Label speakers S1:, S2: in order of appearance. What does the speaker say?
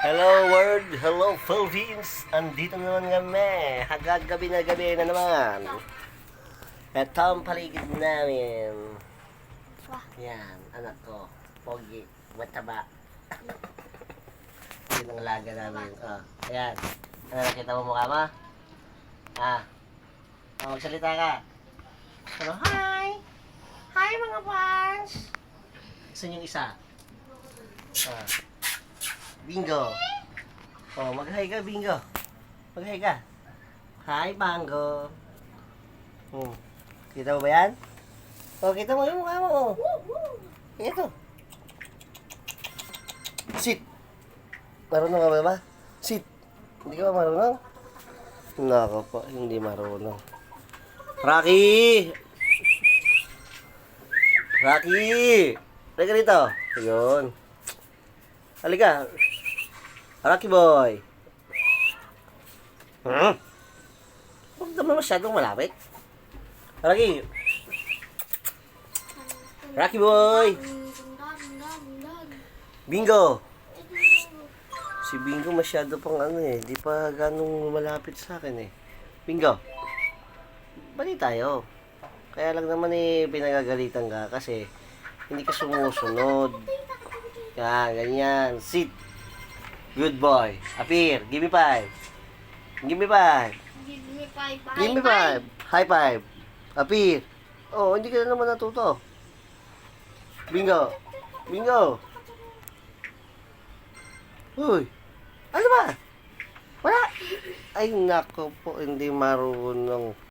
S1: Hello world, hello Philippines. Andito naman kami. Hagag gabi na gabi na naman. Ito ang paligid namin. Yan, anak ko. Pogi, mataba. Yun ang laga namin. Oh, ayan. Ano, nakita mo mukha mo? Ah. Oh, magsalita ka. Ano, hi! Hi mga fans! Saan yung isa? Ah. Bingo. Oh, mag-hi ka, Bingo. Mag-hi ka. Hi, Bango. Hmm. Kita mo ba yan? Oh, kita mo yung mukha mo. Ito. Sit. Marunong ka ba ba? Sit. Hindi ka ba marunong? Nako po, hindi marunong. Rocky! Rocky! Halika dito. Ayun. Halika. Rocky boy. Hmm? Huwag naman masyadong malapit. Rocky. Rocky boy. Bingo. Si Bingo masyado pang ano eh. Di pa ganong malapit sa akin eh. Bingo. Bali tayo. Kaya lang naman eh pinagagalitan ka kasi hindi ka sumusunod. Yan, ganyan. Sit. Good boy. Appear. Give me five. Give me five.
S2: Give me five.
S1: Give me five. High five. Appear. Oh, hindi ka na naman natuto. Bingo. Bingo. Uy. Ano ba? Wala. Ay, nako po. Hindi marunong.